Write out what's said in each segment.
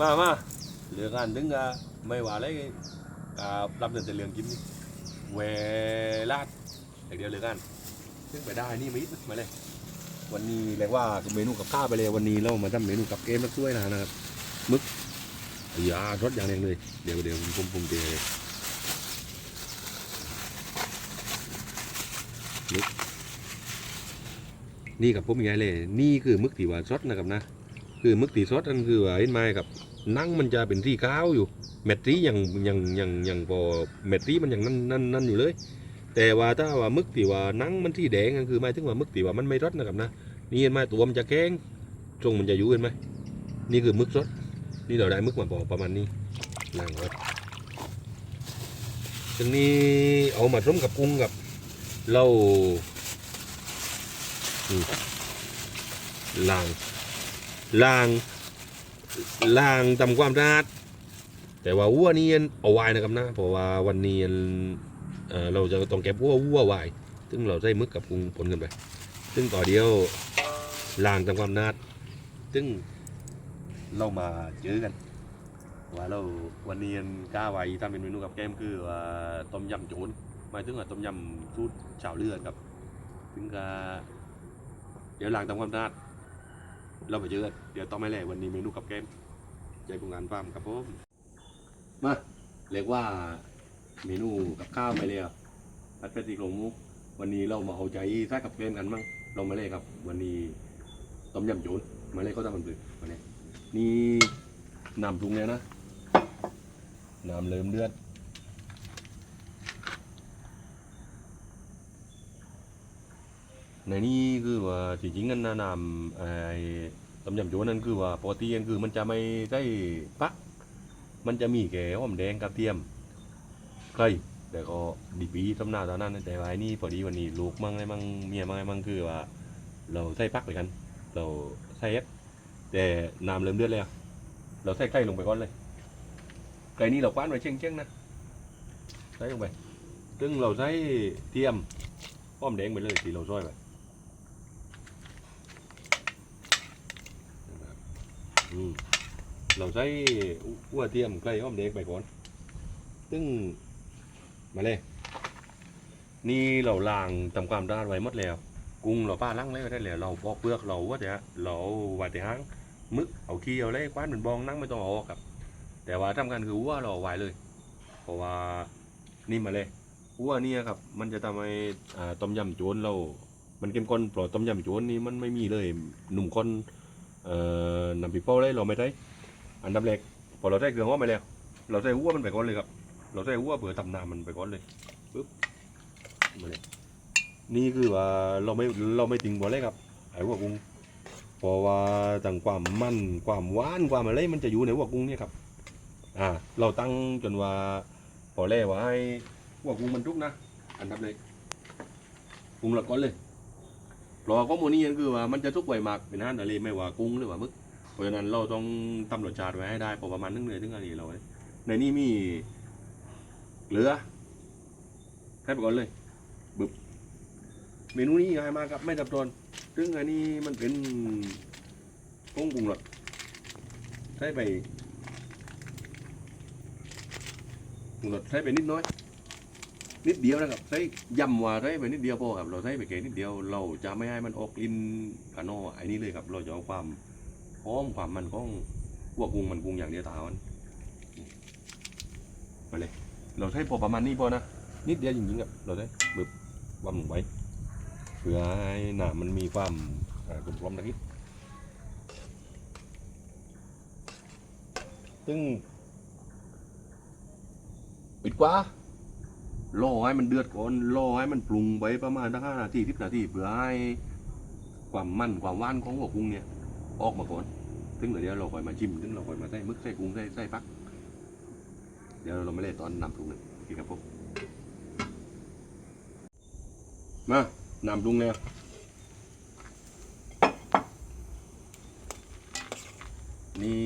มามาเหลืองานถึงอะไม่ว่าอะไรอ่ารับเงินแต่เหลืองกินนี่เวลาดอย่างเดียวเหลืองานซึ่งไปได้นี่ไม่อิดมาเลยวันนี้เรียกว่าเมนูกับข้าวไปเลยวันนี้เรามาทำเมนูกับเกมมาช่วยนะนะครับมึกอย่ารสอย่างเดียวเลยเดี๋ยวเดี๋ยวผมผมเดี๋ยวเลยมึกนี่กับผมยังไงเลย นี่คือมึกที่ว่าสดนะครับนะ คือมึกตีซดนั่นคือว่าเห็นไหมครับนั่งมันจะเป็นสีขาวอยู่เม็ดตียังยังยังยังพอเม็ดตีมันยังนั่นนั่นนั่นอยู่เลย แต่ว่าถ้าว่ามึกตีว่านั่งมันสีแดงนั่นคือหมายถึงว่ามึกตีว่ามันไม่รสนะครับนะนี่เห็นไหมตัวมันจะแข็งตรงมันจะยู่เห็นไหมนี่คือมึกสดนี่เราได้มึกมาพอประมาณนี้นั่งครับทีนี้เอามาต้มกับกุ้งกับเราล้าง ล่างล่างทำความสะอาดแต่ว่าวัวนี่เอาไว้นะครับนะเพราะว่าวันนี้เอ่อเราจะต้องเก็บวัววัวไว้ซึ่งเราใส่มึกกับปรุงผลกันไป ซึ่งต่อเดียวล่างทำความสะอาดซึ่งเรามาเจอกันว่าเราวันนี้กล้าไว้ทำเป็นเมนูกับแก้มคือว่าต้มยำโจนหมายถึงว่าต้มยำสูตรชาวเลือดครับซึ่งก็เดี๋ยวล่างทำความสะอาด เราไปเจอกันเดี๋ยวต้องไม่แลวันนี้เมนูกับแกมใจบุงงานฟาร์มครับผมมาเรียกว่าเมนูกับข้าวไปเลยอะพัดเป็ดตีโครงมุก วันนี้เรามาเอาใจใส่กับแกมกันมั้งเรามาเลยครับ วันนี้ต้มยำโจนมาเลยเขาทำมันเปลือกมาเลยนี่น้ำปรุงเลยนะน้ำเริ่มเดือด ในนี้คือว่าจริงๆกันนะนำไอ้ต้มยำโจนั่นคือว่าปกติกันคือมันจะไม่ได้ปัก มันจะมีแค่หอมแดงกระเทียมไก่แต่ก็ดีปีต้มหน้าตอนนั้นแต่ว่านี่พอดีวันนี้ลูกมั่งอะไรมั่งเมียมั่งอะไรมั่งคือว่า เราใส่ปักไปกัน เราใส่เอ็ดแต่น้ำเริ่มเดือดแล้วเราใส่ไก่ลงไปก่อนเลยไก่นี่เราคว้านไว้เช่งๆนะใส่ลงไปซึ่งเราใส่เทียมหอมแดงไปเลยที่เราซอยไปนะครับอืม เราใช้อ้วเทียมไก่อ้อมเด็กไปก่อนซึ่งมาเลย นี่เราล้างทำความสะอาดไว้หมดแล้ว กุ้งเราป้าล้างไว้ได้แล้วเราปอกเปลือกเราว่าจะเราไว้แต่หางมึกเอาขี้เอาเลยคว้านเหมือนบองนั่งไม่ต้องเอาออกครับ แต่ว่าทำกันคืออ้วเราเอาไว้เลย เพราะว่านี่มาเลยอ้วเนี่ยครับ มันจะทำให้ต้มยำโจนเรา มันเข้มข้นเพราะต้มยำโจนนี่มันไม่มีเลย หนุ่มข้น น้ำพริกเผาเลยเราไม่ได้ อันดับแรกพอเราใส่เกลือหอมไปแล้ว เราใส่หัวมันไปก่อนเลยครับ เราใส่หัวเผื่อตำน้ำมันไปก่อนเลยปึ๊บมาเลยนี่คือว่าเราไม่เราไม่ติงบ่เลยครับไอ้หัวกุ้งเพราะว่าต่างความมันความหวานความอะไรมันจะอยู่ในหัวกุ้งเนี่ยครับอ่าเราตั้งจนว่าพอแล้วว่าให้หัวกุ้งมันทุกนะ อันดับเลยปรุงหลักก่อนเลย เพราะว่าข้อมูลนี้ก็คือว่ามันจะทุกไวมากเป็นอาหารทะเลไม่ว่ากุ้งหรือว่ามึกเพราะฉะนั้นเราต้องทำรสชาติไว้ให้ได้พอประมาณนึงเลยถึงอันนี้เราในนี้มีเกลือให้ไปก่อนเลยบึบเมนูนี้ง่ายมากครับไม่ซับซ้อนซึ่งอันนี้มันเป็นผงปรุงรสใช้ไปปรุงรสใช้ไปนิดน้อย นิดเดียวนะครับใช้ยำว่าใช้ไปนิดเดียวพอครับเราใช้ไปแค่นิดเดียวเราจะไม่ให้มันออกกลิ่นกาโน่ไอ้นี่เลยครับเราจะเอาความหอมความมันของพวกกุ้งมันกุ้งอย่างเดียวตามันไปเลย เราใช้พอประมาณนี้พอนะนิดเดียวจริงๆครับเราใช้บึบวำลงไปเพื่อให้หนามันมีความกลมกลอมตะกี้ซึ่งปิดกว่า รอให้มันเดือดก่อนรอให้มันปรุงไปประมาณสักห้านาทีสิบนาทีเพื่อให้ความมันความหวานของหัวกุ้งเนี่ยออกมาก่อนถึงเดี๋ยวเราค่อยมาชิมถึงเราค่อยมาใส่มึกใส่กุ้งใส่ใส่ฟัก เดี๋ยวเราไม่เล่ตอนนำปรุงนะโอเคครับผมมานำปรุงแล้วนี่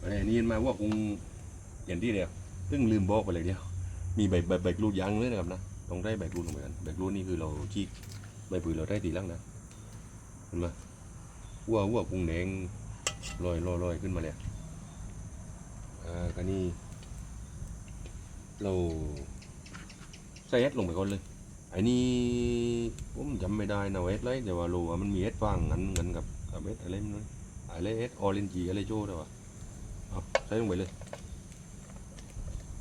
อะไรนี่มาว่ากุ้งอย่างที่เดียวซึ่งลืมบอกไปเลยเดียว มีใบใบใบกรูดยางเลยนะครับนะต้องได้ใบกรูดลงไปกันใบกรูดนี่คือเราชีกใบปืนเราได้ตีหลังนะเห็นไหมวัววัวกุ้งแดงลอยลอยลอยขึ้นมาเลยอ่าก็นี่เราใส่เอสลงไปก่อนเลยไอ้นี่ผมจำไม่ได้นะว่าเอสเลยแต่ว่ารู้ว่ามันมีเอสฟังงั้นงั้นกับกับเอสอะไรไม่รู้อะไรเอสออเรนจีอะไรโจ้แต่ว่าเอาใส่ลงไปเลย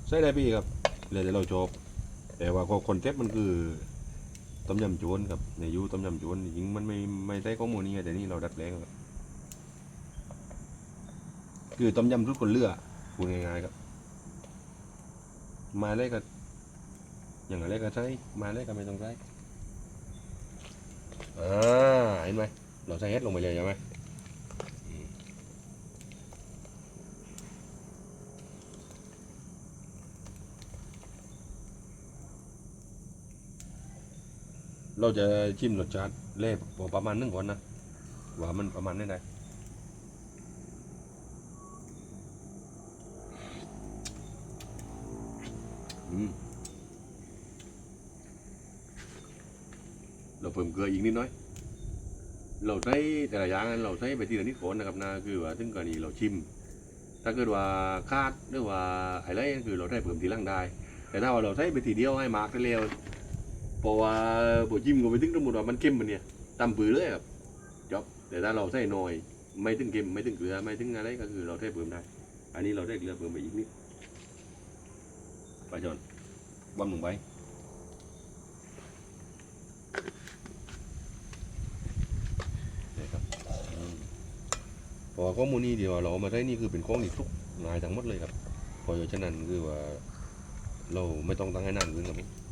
ใส่ได้พี่ครับ เลยเราชอบ แต่ว่าคอนเซ็ปต์มันคือต้มยำจวนครับในยูต้มยำจวนจริงมันไม่ไม่ได้ข้อมูลนี้แต่นี่เราดัดแปลงครับคือต้มยำทุกคนเลือกพูดง่ายๆครับ มาเลยก็อย่างไรก็ใช้มาเลยก็ไม่ต้องใช้อ่าเห็นไหมเราใส่เฮ็ดลงไปเลยใช่ไหม เราจะชิมรสชาติเล่ประมาณนึงก่อนนะว่ามันประมาณนี้ได้เราเพิ่มเกลืออีกนิดน้อย เราใช้แต่ละอย่างนั้นเราใช้ไปทีละนิดก่อนนะครับนะคือว่าถึงกรณีเราชิม ถ้าเกิดว่าคาดหรือว่าอะไรนั่นคือเราได้เพิ่มทีหลังได้ แต่ถ้าว่าเราใช้ไปทีเดียวให้มาร์กได้เร็ว เพราะว่าพอจิ้มก็ไปถึงสมมติว่ามันเค็มมันเนี่ยตำปือเลยครับจบแต่ถ้าเราใส่น้อย ไม่ถึงเค็มไม่ถึงเกลือไม่ถึงอะไรก็คือเราได้เพิ่มได้ อันนี้เราได้เกลือเพิ่มไปอีกนิดไปจนบำลงไปนี่ครับอืมเพราะว่าข้อมูลนี้เดียวเรามาได้นี่คือเป็นข้องนี่ทุกงายทั้งหมดเลยครับเพราะฉะนั้นคือว่า เราไม่ต้องตั้งให้นานขึ้นครับผม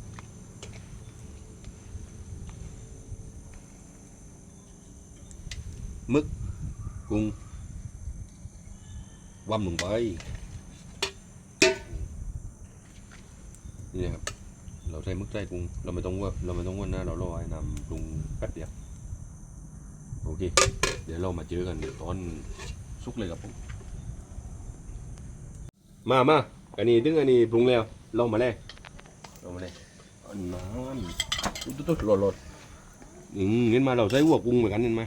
มึกกุ้งว่ำลงไป นี่นะครับเราใช้มึกใส่กุ้งเราไม่ต้องว่าเราไม่ต้องว่าน้าเรารอให้น้ำปรุงแป๊บเดียวโอเค เดี๋ยวเรามาเจอกันตอนสุกเลยครับผม มามาอันนี้ถึงอันนี้ปรุงแล้วลงมาเลยลงมาเลยน้ำตุ๊ดตุ๊ดหลอดหลดอืมเห็นมาเราใช้หัวกุ้งเหมือนกันเห็นไหม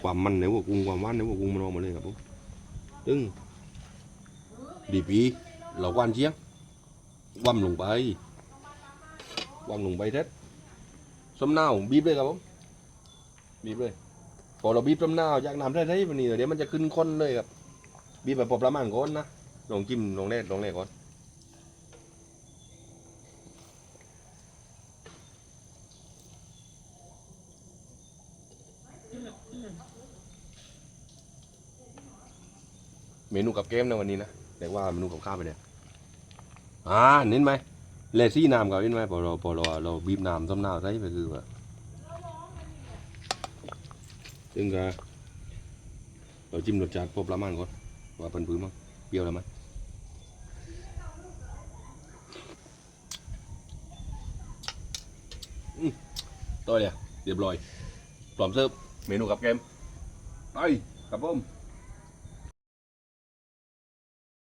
ความมันในหัวกุ้งความหวานในหัวกุ้งมันออกมาเลยครับผมตึงดีปีเรากวนเชียง quăm lùng bay quăm lùng bay hết xóm nào bíp đây ครับผมบีบเลยพอเราบีบต้มนาวจากน้ำได้ได้วันนี้เดี๋ยวมันจะขึ้นข้นเลยครับบีบแบบพอประมาณก่อนนะลองจิ้มลองแรกลองแรกก่อน เมนูกับเกมนะวันนี้นะแต่ว่าเมนูกับข้าวไปเนี่ยอ่าเห็นไหมเลซี่น้ำกับเห็นไหมพอเราพอเราเราบีบน้ำต้มน้ำใส่ไปคือว่าซึ่งก็เราจิ้มรสชาติพอประมาณก่อนว่าเป็นพื้นมั้งเปรี้ยวแล้วมั้ยอืมต่อเลยเรียบร้อยพร้อมเสิร์ฟเมนูกับเกมไปครับผม